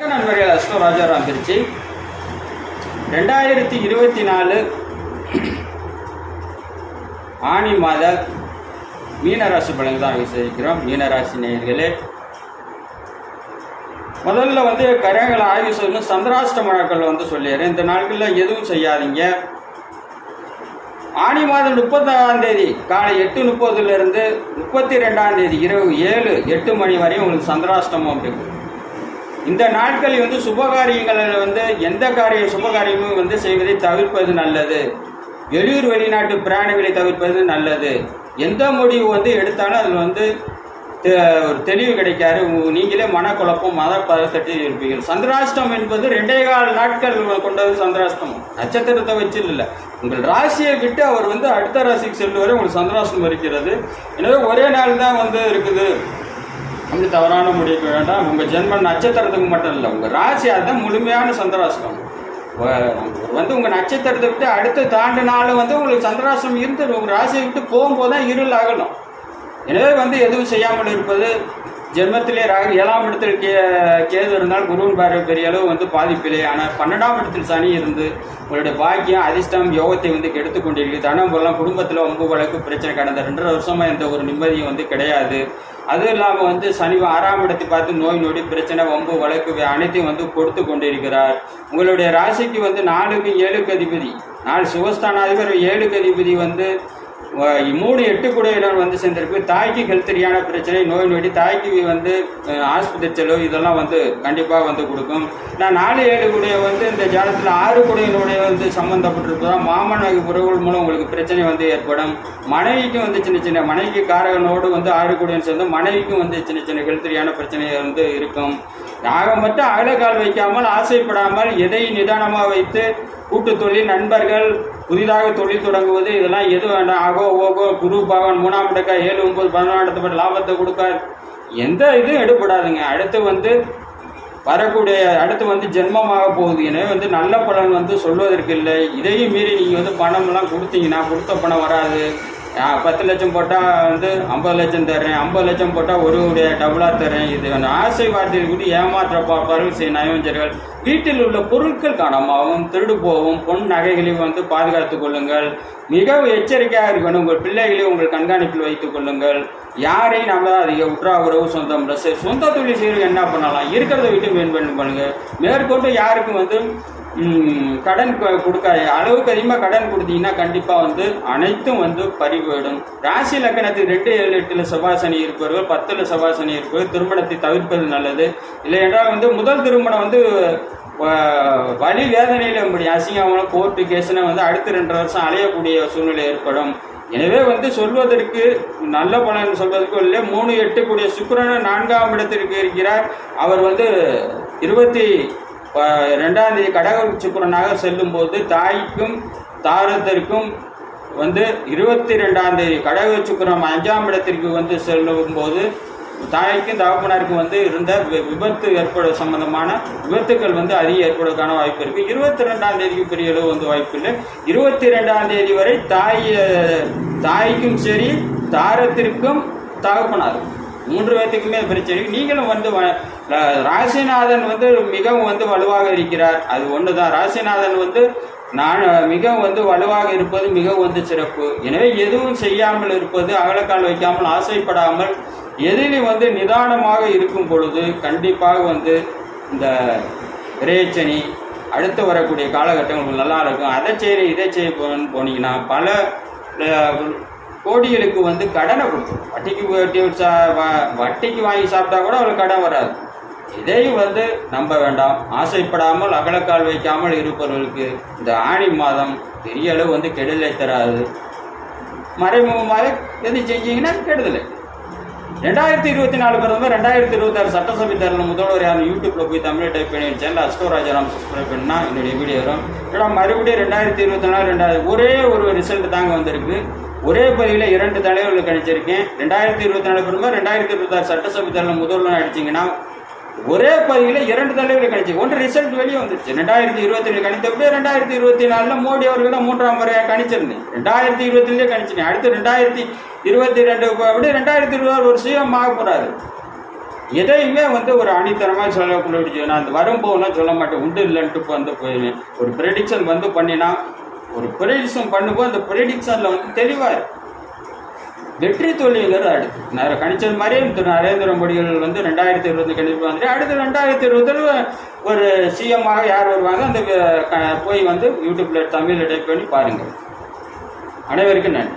நண்பர்கள் அஸ்கோ ராஜாராம் திருச்சி ரெண்டாயிரத்தி இருபத்தி நாலு ஆணி மாத மீனராசி பலன் தான் விசாரிக்கிறோம். மீனராசி நேயர்களே முதல்ல வந்து கரகங்களை ஆய்வு செய்யணும். சந்திராஷ்டம நாட்கள் வந்து சொல்லிடுறேன் இந்த நாட்களில் எதுவும் செய்யாதீங்க. ஆணி மாதம் முப்பத்தாம் தேதி காலை எட்டு முப்பதுலேருந்து முப்பத்தி ரெண்டாம் தேதி இரவு ஏழு எட்டு மணி வரையும் உங்களுக்கு சந்திராஷ்டமம் இருக்கு. இந்த நாட்களில் வந்து சுபகாரியங்களில் வந்து எந்த காரிய சுபகாரியமும் வந்து செய்வதை தவிர்ப்பது நல்லது. வெளியூர் வெளிநாட்டு பிராணிகளை தவிர்ப்பது நல்லது. எந்த முடிவு வந்து எடுத்தாலும் அதில் வந்து தெ- ஒரு தெளிவு கிடைக்காது. உ- நீங்களே மனக்குழப்பம் மத பதத்தட்டில் இருப்பீர்கள். சந்திராஷ்டம் என்பது ரெண்டே கால் நாட்கள் கொண்டது சந்திராஷ்டம் நட்சத்திரத்தை வச்சு இல்லை. உங்கள் ராசியை விட்டு அவர் வந்து அடுத்த ராசிக்கு செல்லுவரை உங்களுக்கு சந்திராஷ்டம் இருக்கிறது. எனவே ஒரே நாள் தான் வந்து இருக்குது. வந்து தவறான முடிவு. வேண்டாம் உங்கள் ஜென்ம நட்சத்திரத்துக்கு மட்டும் இல்லை உங்கள் ராசி அதுதான் முழுமையான சந்திராஷ்டம் வந்து உங்கள் நட்சத்திரத்தை விட்டு அடுத்து தாண்டினாலும் வந்து உங்களுக்கு சந்திராஷ்டம் இருந்து உங்கள் ராசியை விட்டு போகும்போது தான் இருள் ஆகணும் எனவே வந்து எதுவும் செய்யாமல் இருப்பது ஜென்மத்திலே ராகு ஏழாம் இடத்தில் கே கேது இருந்தால் குருவின் பார்வை பெரிய அளவு வந்து பாதிப்பில்லை ஆனால் பன்னெண்டாம் இடத்தில் சனி இருந்து உங்களுடைய பாக்கியம் அதிர்ஷ்டம் யோகத்தை வந்து கெடுத்து கொண்டிருக்கு. தனம் பொருளாம் குடும்பத்தில் ஒம்பு வழக்கு பிரச்சனை கடந்த ரெண்டரை வருஷமாக எந்த ஒரு நிம்மதியும் வந்து கிடையாது. அதுவும் இல்லாமல் வந்து சனி ஆறாம் இடத்தை பார்த்து நோய் நொடி பிரச்சனை வம்பு வழக்கு அனைத்தையும் வந்து கொடுத்து கொண்டிருக்கிறார். உங்களுடைய ராசிக்கு வந்து நாலுக்கு ஏழுக்கு அதிபதி. நாலு சுகஸ்தானாதிபர் ஏழுக்கு அதிபதி வந்து மூணு எட்டு குடையினர் வந்து சேர்ந்திருக்கு. தாய்க்கு ஹெல்த்தரியான பிரச்சனை நோய் நொடி தாய்க்கு வந்து ஆஸ்பத்திரி செலவு இதெல்லாம் வந்து கண்டிப்பாக வந்து கொடுக்கும். நான் நாலு ஏழு குடைய வந்து இந்த ஜாலத்தில் ஆறு குடையினுடைய வந்து சம்மந்தப்பட்டிருப்பதால் மாமனாகி உறவுகள் மூலம் உங்களுக்கு பிரச்சனை வந்து ஏற்படும். மனைவிக்கும் வந்து சின்ன சின்ன மனைவிக்கு காரகனோடு வந்து ஆறு குடையன் சேர்ந்து மனைவிக்கும் வந்து சின்ன சின்ன ஹெல்த்தரியான பிரச்சனை வந்து இருக்கும். ஆக மட்டும் அகலக்கால் வைக்காமல் ஆசைப்படாமல் எதை நிதானமாக வைத்து கூட்டு தொழில் நண்பர்கள் புதிதாக தொழில் தொடங்குவது இதெல்லாம் எது வேண்டாம். ஆகோ ஓகோ குரு பகவான் மூணாம் இடக்கா ஏழு ஒன்பது பதினாறு லாபத்தை கொடுக்கார். எந்த இதுவும் எடுபடாதுங்க. அடுத்து வந்து வரக்கூடிய அடுத்து வந்து ஜென்மமாக போகுது. எனவே வந்து நல்ல பலன் வந்து சொல்வதற்கு இல்லை. இதையும் மீறி நீங்கள் வந்து பணம்லாம் கொடுத்தீங்கன்னா கொடுத்த பணம் வராது. பத்து லட்சம் போட்டால் வந்து ஐம்பது லட்சம் தர்றேன். ஐம்பது லட்சம் போட்டால் ஒரு உடைய டபுளாக தர்றேன். இது அந்த ஆசை வார்த்தையில் கூட ஏமாற்ற பார்ப்பார்கள் செய்ய நயவஞ்சர்கள் வீட்டில் உள்ள பொருட்கள் காரணமாகவும் திருடு போகவும் பொன் நகைகளையும் வந்து பாதுகாத்துக் கொள்ளுங்கள். மிகவும் எச்சரிக்கையாக இருக்கணும். உங்கள் பிள்ளைகளை உங்கள் கண்காணிப்பில் வைத்துக் கொள்ளுங்கள். யாரையும் நம்பாதீங்க உற்றா உறவு சொந்தம் சொந்த தொழில் செய்யறது என்ன பண்ணலாம்? இருக்கிறத விட்டு மேம்பண்ணு பண்ணுங்கள் மேற்கொண்டு யாருக்கும் வந்து கடன் கொடுக்க அளவுக்கு அதிகமாக கடன் கொடுத்தீங்கன்னா கண்டிப்பாக வந்து அனைத்தும் வந்து பறி ராசி லக்கணத்துக்கு ரெண்டு ஏழு எட்டில் செவ்வாசனி இருப்பவர்கள் பத்தில் செவ்வாசனி இருப்பவர்கள் திருமணத்தை தவிர்ப்பது நல்லது. இல்லை என்றால் வந்து முதல் திருமணம் வந்து வ- வலி வேதனையில் முடியும். அசிங்கமான கோர்ட்டு கேஸ்னு வந்து அடுத்த ரெண்டு வருஷம் அலையக்கூடிய சூழ்நிலை ஏற்படும். எனவே வந்து சொல்வதற்கு நல்ல பலன் சொல்வதற்கு இல்லை மூணு எட்டு கூடிய சுக்கிரன் நான்காம் இடத்திற்கு இருக்கிறார். அவர் வந்து இருபத்தி ரெண்டாம் தேதி கடக சுக்கரனாக செல்லும்போது தாய்க்கும் தாரத்திற்கும் வந்து இருபத்தி ரெண்டாம் தேதி கடக சுக்கரம் அஞ்சாம் இடத்திற்கு வந்து செல்லும்போது தாய்க்கும் தகப்பனாருக்கும் வந்து இருந்த விபத்து ஏற்பட சம்பந்தமான விபத்துக்கள் வந்து அதிகம் ஏற்படுவதற்கான வாய்ப்பு இருக்குது இருபத்தி ரெண்டாம் தேதிக்கு பெரிய அளவு வந்து வாய்ப்பு இல்லை. இருபத்தி ரெண்டாம் தேதி வரை தாய் தாய்க்கும் சரி தாரத்திற்கும் தகப்பனாருக்கும் மூன்று பேர்த்துக்குமே பிரச்சனை. நீங்களும் வந்து ராசிநாதன் வந்து மிகவும் வந்து வலுவாக இருக்கிறார். அது ஒன்று தான் ராசிநாதன் வந்து நான் மிகவும் வந்து வலுவாக இருப்பது மிகவும் வந்து சிறப்பு. எனவே எதுவும் செய்யாமல் இருப்பது அகலக்கால் வைக்காமல் ஆசைப்படாமல் எதிலும் வந்து நிதானமாக இருக்கும் பொழுது கண்டிப்பாக வந்து இந்த இறைச்சனி அடுத்து வரக்கூடிய காலகட்டங்கள் நல்லா இருக்கும். அதை செய்ய இதை செய்ய போன்னு போனீங்கன்னா பல கோடிகளுக்கு வந்து கடனை கொடுக்கும் வட்டிக்கு வட்டி சா வட்டிக்கு வாங்கி சாப்பிட்டா கூட அவளுக்கு கடன் வராது. இதையும் வந்து நம்ப வேண்டாம். ஆசைப்படாமல் அகலக்கால் வைக்காமல் இருப்பவர்களுக்கு இந்த ஆணி மாதம் பெரிய அளவு வந்து கெடுதலை தராது. மறைமுகமாக எது செஞ்சீங்கன்னா கெடுதலை. ரெண்டாயிரத்தி இருபத்தி நாலு பிறந்த ரெண்டாயிரத்தி இருபத்தாறு சட்டசபை தேர்தல் முதல்வர் யாரும் யூடியூப்ல போய் தமிழை டைப் பண்ணி சேனல் அஸ்கோ ராஜாராம் சப்ஸ்கிரைப் பண்ணா என்னுடைய வீடியோ வரும். ஏன்னா மறுபடியும் ரெண்டாயிரத்தி இருபத்தி நாலு ரெண்டாயிரம் ஒரே ஒரு ரிசல்ட் தாங்க வந்திருக்கு. ஒரே பதிவில் இரண்டு தலைவர்கள் கணிச்சிருக்கேன். ரெண்டாயிரத்தி இருபத்தி நாலு பிறந்த ரெண்டாயிரத்தி இருபத்தாறு சட்டசபை தேர்தல் முதல்வர் அடிச்சிங்கன்னா ஒரே பதிவில் இரண்டு தலைவர்கள் கணிச்சு. ஒன்று ரிசல்ட் வெளியே வந்துருச்சு. ரெண்டாயிரத்தி இருபத்தி ரெண்டு கணித்தப்படியே ரெண்டாயிரத்தி இருபத்தி நாலில் மோடி அவர்கள் மூன்றாம் முறையாக கணிச்சிருந்தேன். ரெண்டாயிரத்தி இருபத்திலே கணிச்சிருந்தேன் அடுத்து ரெண்டாயிரத்தி இருபத்தி ரெண்டு அப்படி ரெண்டாயிரத்தி இருபது ஒரு சிஎம் ஆக போகிறாரு எதையுமே வந்து ஒரு அணித்தனமாக சொல்லக்கூடிய நான் அந்த வரும்போதெல்லாம் சொல்ல மாட்டேன். உண்டு இல்லைன்ட்டு வந்து போய் ஒரு ப்ரெடிக்ஷன் வந்து பண்ணினா ஒரு ப்ரெடிக்ஷன் பண்ணும்போது அந்த ப்ரெடிக்ஷனில் வந்து தெளிவாக வெற்றி தோல்விங்கிறது அடுத்து. நான் கணிச்சது திரு நரேந்திர மோடிகள் வந்து ரெண்டாயிரத்தி இருபது கணிப்பு வந்து அடுத்து ரெண்டாயிரத்தி இருபதில் ஒரு சிஎம்மாக யார் வருவாங்க? அந்த போய் வந்து யூடியூப்பில் தமிழில் டைப் பண்ணி பாருங்கள் அனைவருக்கும் நன்றி.